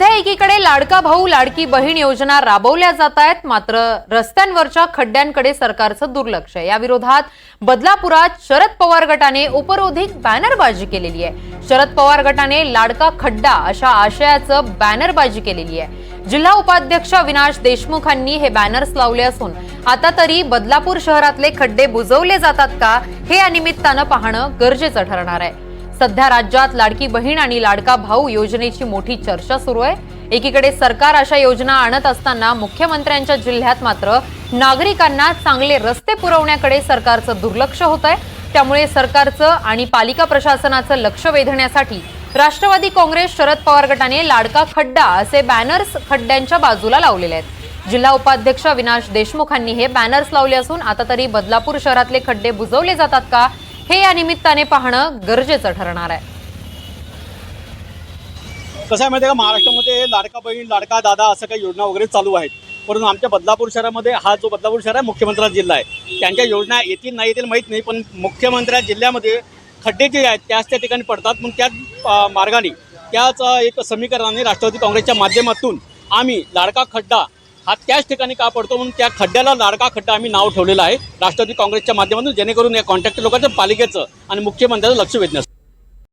सध्या एकीकडे लाडका भाऊ लाडकी बहीण योजना राबवल्या जात आहेत. मात्र रस्त्यांवरच्या खड्ड्यांकडे सरकारचं दुर्लक्ष आहे. या विरोधात बदलापुरात शरद पवार गटाने उपरोधिक बॅनरबाजी केलेली आहे. शरद पवार गटाने लाडका खड्डा अशा आशयाचं बॅनरबाजी केलेली आहे. जिल्हा उपाध्यक्ष अविनाश देशमुखांनी हे बॅनर्स लावले असून आता तरी बदलापूर शहरातले खड्डे बुजवले जातात का हे या निमित्तानं पाहणं गरजेचं ठरणार आहे. सध्या राज्यात लाडकी बहीण आणि लाडका भाऊ योजनेची मोठी चर्चा सुरू आहे. एकीकडे सरकार अशा योजना आणत असताना मुख्यमंत्र्यांच्या जिल्ह्यात मात्र नागरिकांना चांगले रस्ते पुरवण्याकडे सरकारचं दुर्लक्ष होत आहे. त्यामुळे सरकारचं आणि पालिका प्रशासनाचं लक्ष वेधण्यासाठी राष्ट्रवादी काँग्रेस शरद पवार गटाने लाडका खड्डा असे बॅनर्स खड्ड्यांच्या बाजूला लावलेले आहेत. जिल्हा उपाध्यक्ष विनाश देशमुखांनी हे बॅनर्स लावले असून आता तरी बदलापूर शहरातले खड्डे बुजवले जातात का हे या निमित्ताने पाहणं गरजेचं ठरणार आहे. कसं आहे माहिती आहे का? महाराष्ट्रामध्ये लाडका बहीण लाडका दादा असं काही योजना वगैरे चालू आहेत. परंतु आमच्या बदलापूर शहरामध्ये हा जो बदलापूर शहर आहे मुख्यमंत्र्यांचा जिल्हा आहे. त्यांच्या योजना येतील नाही येतील माहीत नाही पण मुख्यमंत्र्या जिल्ह्यामध्ये खड्डे जे आहेत त्याच त्या ठिकाणी पडतात. पण त्याच मार्गाने त्याच एक समीकरणाने राष्ट्रवादी काँग्रेसच्या माध्यमातून आम्ही लाडका खड्डा हा त्याच ठिकाणी का पडतो म्हणून त्या खड्ड्याला लाडका खड्डा आम्ही नाव ठेवलेलं आहे. राष्ट्रवादी काँग्रेसच्या माध्यमातून जेणेकरून या कॉन्ट्रॅक्टर लोकांचं पालिकेचं आणि मुख्यमंत्र्यांचं लक्ष वेधण्यास